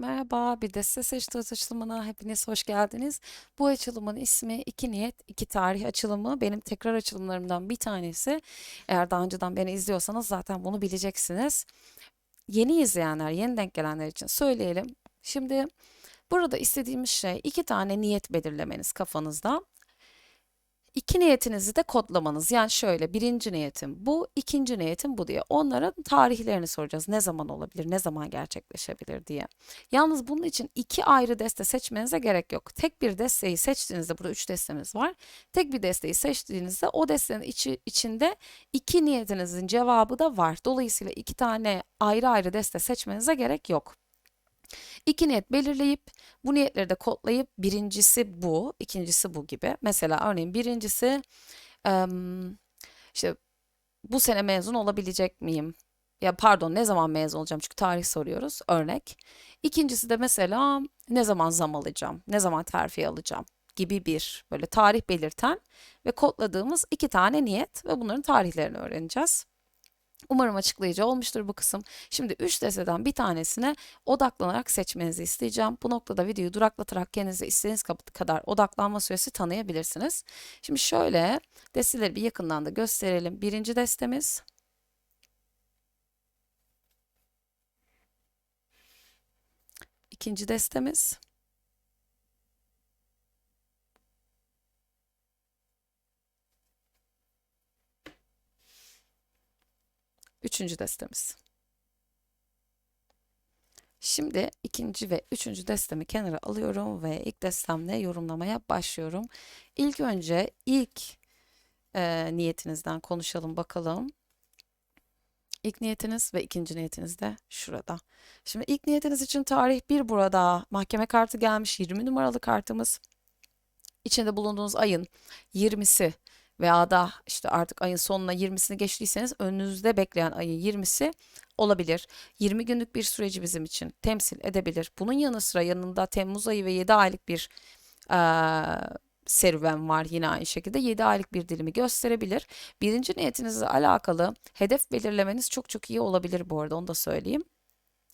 Merhaba, bir deste seçti açılımına hepiniz hoş geldiniz. Bu açılımın ismi iki niyet, iki tarih açılımı. Benim tekrar açılımlarımdan bir tanesi. Eğer daha önceden beni izliyorsanız zaten bunu bileceksiniz. Yeni izleyenler, yeni denk gelenler için söyleyelim. Şimdi burada istediğimiz şey iki tane niyet belirlemeniz kafanızda. İki niyetinizi de kodlamanız. Yani şöyle birinci niyetim bu, ikinci niyetim bu diye. Onlara tarihlerini soracağız. Ne zaman olabilir, ne zaman gerçekleşebilir diye. Yalnız bunun için iki ayrı deste seçmenize gerek yok. Tek bir desteği seçtiğinizde, burada üç destemiz var. Tek bir desteği seçtiğinizde o destenin içi, içinde iki niyetinizin cevabı da var. Dolayısıyla iki tane ayrı ayrı deste seçmenize gerek yok. İki niyet belirleyip bu niyetleri de kodlayıp birincisi bu, ikincisi bu gibi. Mesela örneğin birincisi işte bu sene mezun olabilecek miyim? Ya pardon ne zaman mezun olacağım? Çünkü tarih soruyoruz örnek. İkincisi de mesela ne zaman zam alacağım? Ne zaman terfi alacağım? gibi bir böyle tarih belirten ve kodladığımız iki tane niyet ve bunların tarihlerini öğreneceğiz. Umarım açıklayıcı olmuştur bu kısım. Şimdi 3 desteden bir tanesine odaklanarak seçmenizi isteyeceğim. Bu noktada videoyu duraklatarak kendinize istediğiniz kadar odaklanma süresi tanıyabilirsiniz. Şimdi şöyle desteleri bir yakından da gösterelim. Birinci destemiz. İkinci destemiz. Üçüncü destemiz. Şimdi ikinci ve üçüncü destemi kenara alıyorum ve ilk destemle yorumlamaya başlıyorum. İlk önce ilk e, niyetinizden konuşalım bakalım. İlk niyetiniz ve ikinci niyetiniz de şurada. Şimdi ilk niyetiniz için tarih bir burada. Mahkeme kartı gelmiş 20 numaralı kartımız. İçinde bulunduğunuz ayın 20'si veya da işte artık ayın sonuna 20'sini geçtiyseniz önünüzde bekleyen ayın 20'si olabilir. 20 günlük bir süreci bizim için temsil edebilir. Bunun yanı sıra yanında Temmuz ayı ve 7 aylık bir e, serüven var yine aynı şekilde 7 aylık bir dilimi gösterebilir. Birinci niyetinizle alakalı hedef belirlemeniz çok çok iyi olabilir bu arada onu da söyleyeyim.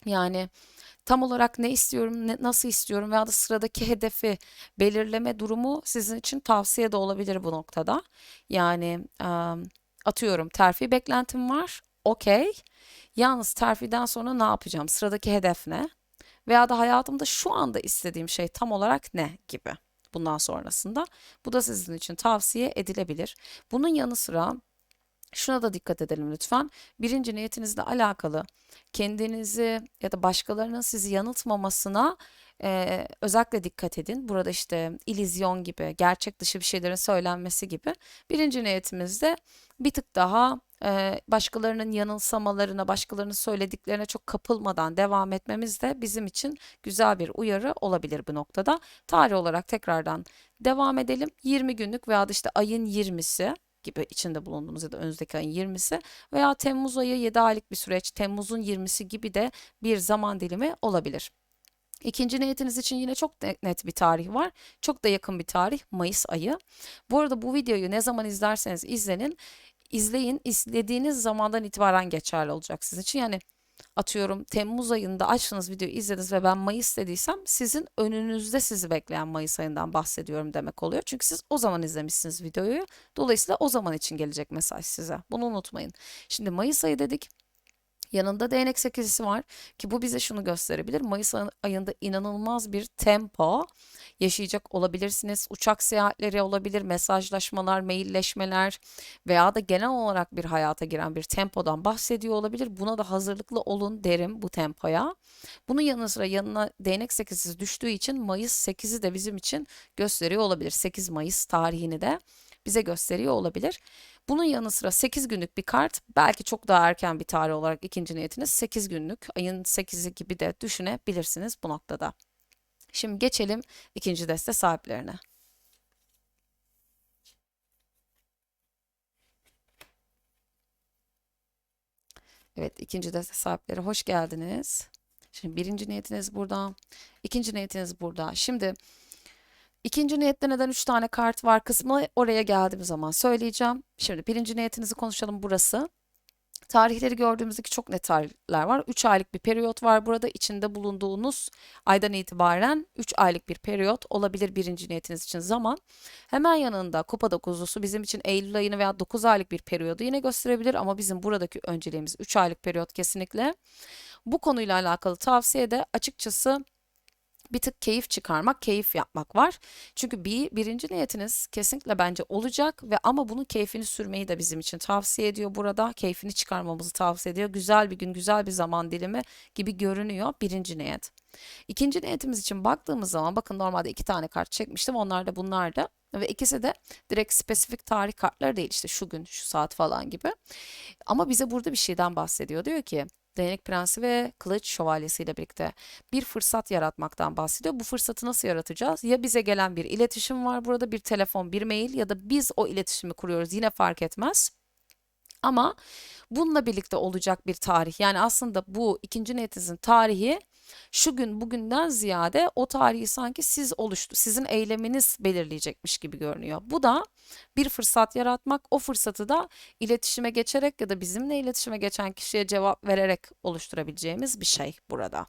Yani tam olarak ne istiyorum, ne, nasıl istiyorum veya da sıradaki hedefi belirleme durumu sizin için tavsiye de olabilir bu noktada. Yani atıyorum terfi beklentim var, okey. Yalnız terfiden sonra ne yapacağım? Sıradaki hedef ne? Veya da hayatımda şu anda istediğim şey tam olarak ne gibi bundan sonrasında. Bu da sizin için tavsiye edilebilir. Bunun yanı sıra Şuna da dikkat edelim lütfen. Birinci niyetinizle alakalı kendinizi ya da başkalarının sizi yanıltmamasına e, özellikle dikkat edin. Burada işte ilizyon gibi, gerçek dışı bir şeylerin söylenmesi gibi. Birinci niyetimizde bir tık daha e, başkalarının yanılsamalarına, başkalarının söylediklerine çok kapılmadan devam etmemiz de bizim için güzel bir uyarı olabilir bu noktada. Tarih olarak tekrardan devam edelim. 20 günlük veya işte ayın 20'si gibi içinde bulunduğumuz ya da önümüzdeki ayın 20'si veya Temmuz ayı 7 aylık bir süreç, Temmuz'un 20'si gibi de bir zaman dilimi olabilir. İkinci niyetiniz için yine çok net bir tarih var. Çok da yakın bir tarih Mayıs ayı. Bu arada bu videoyu ne zaman izlerseniz izlenin, izleyin. İzlediğiniz zamandan itibaren geçerli olacak sizin için. Yani atıyorum Temmuz ayında açtınız videoyu izlediniz ve ben Mayıs dediysem sizin önünüzde sizi bekleyen Mayıs ayından bahsediyorum demek oluyor. Çünkü siz o zaman izlemişsiniz videoyu. Dolayısıyla o zaman için gelecek mesaj size. Bunu unutmayın. Şimdi Mayıs ayı dedik. Yanında değnek sekizisi var ki bu bize şunu gösterebilir. Mayıs ayında inanılmaz bir tempo yaşayacak olabilirsiniz. Uçak seyahatleri olabilir, mesajlaşmalar, mailleşmeler veya da genel olarak bir hayata giren bir tempodan bahsediyor olabilir. Buna da hazırlıklı olun derim bu tempoya. Bunun yanı sıra yanına değnek sekizisi düştüğü için Mayıs 8'i de bizim için gösteriyor olabilir. 8 Mayıs tarihini de bize gösteriyor olabilir. Bunun yanı sıra 8 günlük bir kart belki çok daha erken bir tarih olarak ikinci niyetiniz 8 günlük ayın 8'i gibi de düşünebilirsiniz bu noktada. Şimdi geçelim ikinci deste sahiplerine. Evet ikinci deste sahipleri hoş geldiniz. Şimdi birinci niyetiniz burada. ikinci niyetiniz burada. Şimdi İkinci niyette neden 3 tane kart var kısmı oraya geldiğim zaman söyleyeceğim. Şimdi birinci niyetinizi konuşalım burası. Tarihleri gördüğümüzdeki çok net tarihler var. 3 aylık bir periyot var burada. İçinde bulunduğunuz aydan itibaren 3 aylık bir periyot olabilir birinci niyetiniz için zaman. Hemen yanında kupa dokuzlusu bizim için Eylül ayını veya 9 aylık bir periyodu yine gösterebilir ama bizim buradaki önceliğimiz 3 aylık periyot kesinlikle. Bu konuyla alakalı tavsiye de açıkçası bir tık keyif çıkarmak, keyif yapmak var. Çünkü bir birinci niyetiniz kesinlikle bence olacak ve ama bunun keyfini sürmeyi de bizim için tavsiye ediyor burada. Keyfini çıkarmamızı tavsiye ediyor. Güzel bir gün, güzel bir zaman dilimi gibi görünüyor birinci niyet. İkinci niyetimiz için baktığımız zaman bakın normalde iki tane kart çekmiştim. Onlar da bunlar da ve ikisi de direkt spesifik tarih kartları değil işte şu gün, şu saat falan gibi. Ama bize burada bir şeyden bahsediyor. Diyor ki Değnek Prensi ve Kılıç Şövalyesi ile birlikte bir fırsat yaratmaktan bahsediyor. Bu fırsatı nasıl yaratacağız? Ya bize gelen bir iletişim var burada, bir telefon, bir mail ya da biz o iletişimi kuruyoruz. Yine fark etmez. Ama bununla birlikte olacak bir tarih. Yani aslında bu ikinci niyetinizin tarihi şu gün bugünden ziyade o tarihi sanki siz oluştu, sizin eyleminiz belirleyecekmiş gibi görünüyor. Bu da bir fırsat yaratmak, o fırsatı da iletişime geçerek ya da bizimle iletişime geçen kişiye cevap vererek oluşturabileceğimiz bir şey burada.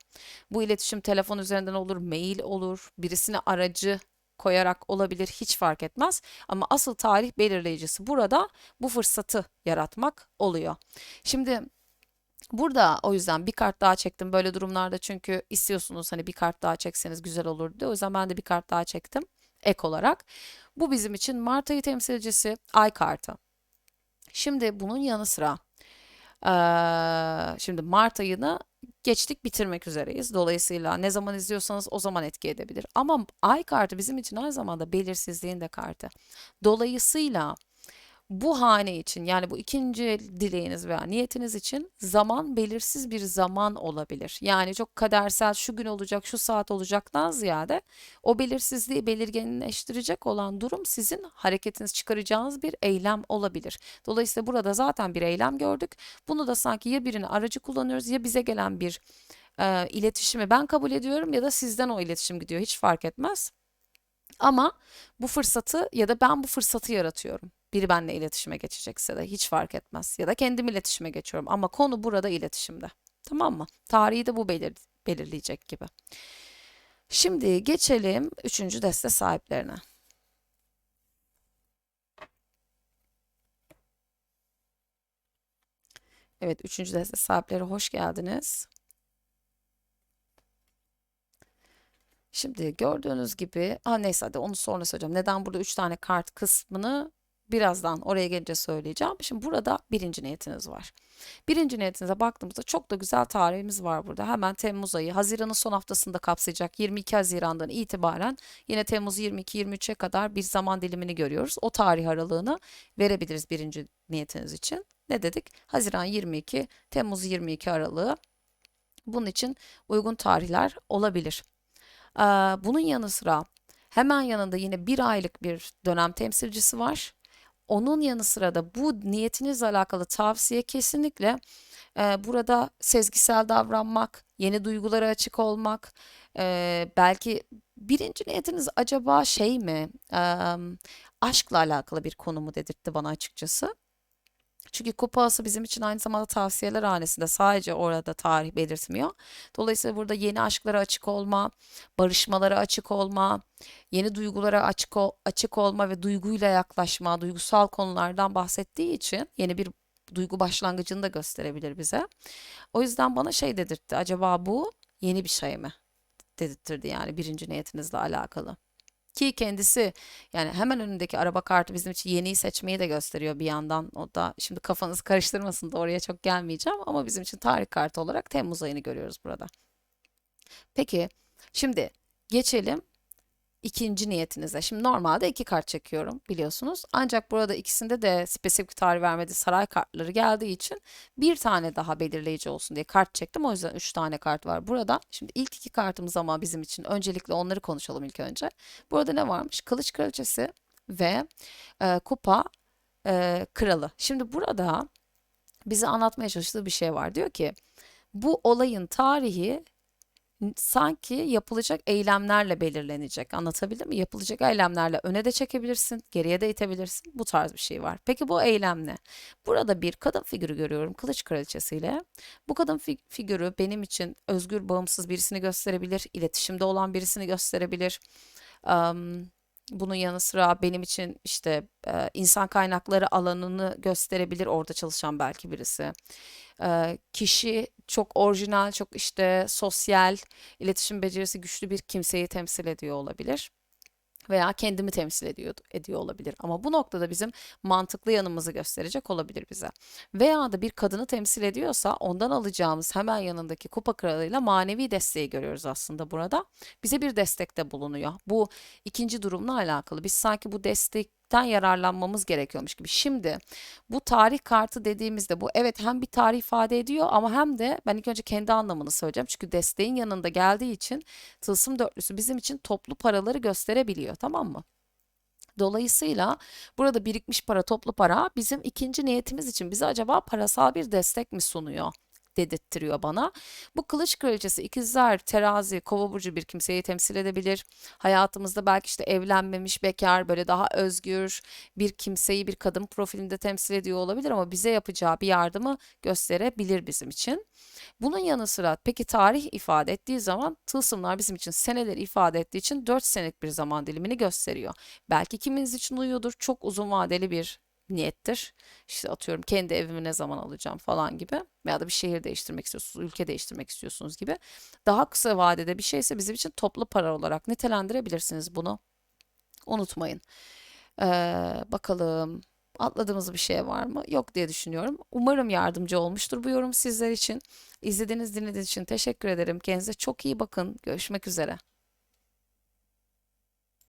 Bu iletişim telefon üzerinden olur, mail olur, birisine aracı koyarak olabilir hiç fark etmez. Ama asıl tarih belirleyicisi burada bu fırsatı yaratmak oluyor. Şimdi Burada o yüzden bir kart daha çektim böyle durumlarda çünkü istiyorsunuz hani bir kart daha çekseniz güzel olurdu. O yüzden ben de bir kart daha çektim ek olarak. Bu bizim için Mart ayı temsilcisi ay kartı. Şimdi bunun yanı sıra şimdi Mart ayını geçtik bitirmek üzereyiz. Dolayısıyla ne zaman izliyorsanız o zaman etki edebilir. Ama ay kartı bizim için aynı zamanda belirsizliğin de kartı. Dolayısıyla bu hane için yani bu ikinci dileğiniz veya niyetiniz için zaman belirsiz bir zaman olabilir. Yani çok kadersel şu gün olacak, şu saat olacaktan ziyade o belirsizliği belirginleştirecek olan durum sizin hareketiniz çıkaracağınız bir eylem olabilir. Dolayısıyla burada zaten bir eylem gördük. Bunu da sanki ya birini aracı kullanıyoruz ya bize gelen bir e, iletişimi ben kabul ediyorum ya da sizden o iletişim gidiyor hiç fark etmez. Ama bu fırsatı ya da ben bu fırsatı yaratıyorum biri benimle iletişime geçecekse de hiç fark etmez. Ya da kendim iletişime geçiyorum ama konu burada iletişimde. Tamam mı? Tarihi de bu belir belirleyecek gibi. Şimdi geçelim üçüncü deste sahiplerine. Evet, üçüncü deste sahipleri hoş geldiniz. Şimdi gördüğünüz gibi, ha neyse hadi onu sonra söyleyeceğim. Neden burada üç tane kart kısmını birazdan oraya gelince söyleyeceğim. Şimdi burada birinci niyetiniz var. Birinci niyetinize baktığımızda çok da güzel tarihimiz var burada. Hemen Temmuz ayı, Haziran'ın son haftasında kapsayacak 22 Haziran'dan itibaren yine Temmuz 22-23'e kadar bir zaman dilimini görüyoruz. O tarih aralığını verebiliriz birinci niyetiniz için. Ne dedik? Haziran 22, Temmuz 22 aralığı. Bunun için uygun tarihler olabilir. Bunun yanı sıra hemen yanında yine bir aylık bir dönem temsilcisi var. Onun yanı sıra da bu niyetinizle alakalı tavsiye kesinlikle e, burada sezgisel davranmak, yeni duygulara açık olmak, e, belki birinci niyetiniz acaba şey mi, e, aşkla alakalı bir konu mu dedirtti bana açıkçası. Çünkü kupası bizim için aynı zamanda tavsiyeler hanesinde sadece orada tarih belirtmiyor. Dolayısıyla burada yeni aşklara açık olma, barışmalara açık olma, yeni duygulara açık, açık olma ve duyguyla yaklaşma, duygusal konulardan bahsettiği için yeni bir duygu başlangıcını da gösterebilir bize. O yüzden bana şey dedirtti. Acaba bu yeni bir şey mi? Dedirtirdi yani birinci niyetinizle alakalı. Ki kendisi yani hemen önündeki araba kartı bizim için yeniyi seçmeyi de gösteriyor bir yandan. O da şimdi kafanızı karıştırmasın da oraya çok gelmeyeceğim ama bizim için tarih kartı olarak Temmuz ayını görüyoruz burada. Peki şimdi geçelim ikinci niyetinize. Şimdi normalde iki kart çekiyorum biliyorsunuz. Ancak burada ikisinde de spesifik tarih vermedi saray kartları geldiği için bir tane daha belirleyici olsun diye kart çektim. O yüzden üç tane kart var burada. Şimdi ilk iki kartımız ama bizim için öncelikle onları konuşalım ilk önce. Burada ne varmış? Kılıç kraliçesi ve e, kupa e, kralı. Şimdi burada bize anlatmaya çalıştığı bir şey var. Diyor ki bu olayın tarihi sanki yapılacak eylemlerle belirlenecek. Anlatabildim mi? Yapılacak eylemlerle öne de çekebilirsin, geriye de itebilirsin. Bu tarz bir şey var. Peki bu eylem ne? Burada bir kadın figürü görüyorum kılıç kraliçesiyle. Bu kadın fi- figürü benim için özgür, bağımsız birisini gösterebilir, iletişimde olan birisini gösterebilir. Am, bunun yanı sıra benim için işte e, insan kaynakları alanını gösterebilir orada çalışan belki birisi. E, kişi çok orijinal, çok işte sosyal, iletişim becerisi güçlü bir kimseyi temsil ediyor olabilir veya kendimi temsil ediyor, ediyor olabilir. Ama bu noktada bizim mantıklı yanımızı gösterecek olabilir bize. Veya da bir kadını temsil ediyorsa ondan alacağımız hemen yanındaki kupa kralıyla manevi desteği görüyoruz aslında burada. Bize bir destekte bulunuyor. Bu ikinci durumla alakalı. Biz sanki bu destekten yararlanmamız gerekiyormuş gibi. Şimdi bu tarih kartı dediğimizde bu evet hem bir tarih ifade ediyor ama hem de ben ilk önce kendi anlamını söyleyeceğim. Çünkü desteğin yanında geldiği için tılsım dörtlüsü bizim için toplu paraları gösterebiliyor tamam mı? Dolayısıyla burada birikmiş para, toplu para bizim ikinci niyetimiz için bize acaba parasal bir destek mi sunuyor? Dedirttiriyor bana. Bu kılıç kraliçesi ikizler, terazi, kova burcu bir kimseyi temsil edebilir. Hayatımızda belki işte evlenmemiş, bekar, böyle daha özgür bir kimseyi bir kadın profilinde temsil ediyor olabilir ama bize yapacağı bir yardımı gösterebilir bizim için. Bunun yanı sıra peki tarih ifade ettiği zaman tılsımlar bizim için seneleri ifade ettiği için 4 senelik bir zaman dilimini gösteriyor. Belki kiminiz için uyuyordur. Çok uzun vadeli bir niyettir. İşte atıyorum kendi evimi ne zaman alacağım falan gibi veya da bir şehir değiştirmek istiyorsunuz, ülke değiştirmek istiyorsunuz gibi. Daha kısa vadede bir şeyse bizim için toplu para olarak nitelendirebilirsiniz bunu. Unutmayın. Ee, bakalım atladığımız bir şey var mı? Yok diye düşünüyorum. Umarım yardımcı olmuştur bu yorum sizler için. İzlediğiniz, dinlediğiniz için teşekkür ederim. Kendinize çok iyi bakın. Görüşmek üzere.